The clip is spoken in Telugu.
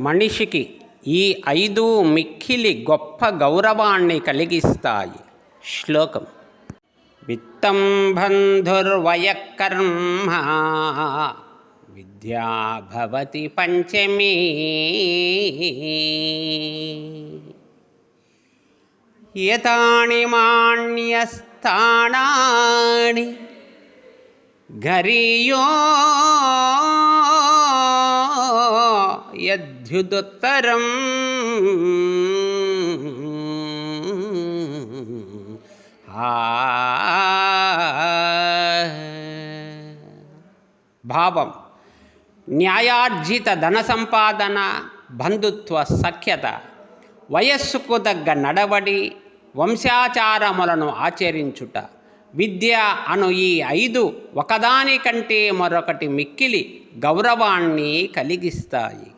మనిషికి ఈ ఐదు మిక్కిలి గొప్ప గౌరవాన్ని కలిగిస్తాయి. శ్లోకం. విత్తం బంధుర్వయకర్మ విద్యాభవతి పంచమీ. ఎతాని మాణ్యస్థానాని గరీయో యద్యుదుత్తరం. భావం. న్యాయార్జిత ధన సంపాదన బంధుత్వ సఖ్యత వయస్సుకు తగ్గ నడవడి వంశాచారములను ఆచరించుట విద్య అను ఈ ఐదు ఒకదానికంటే మరొకటి మిక్కిలి గౌరవాన్ని కలిగిస్తాయి.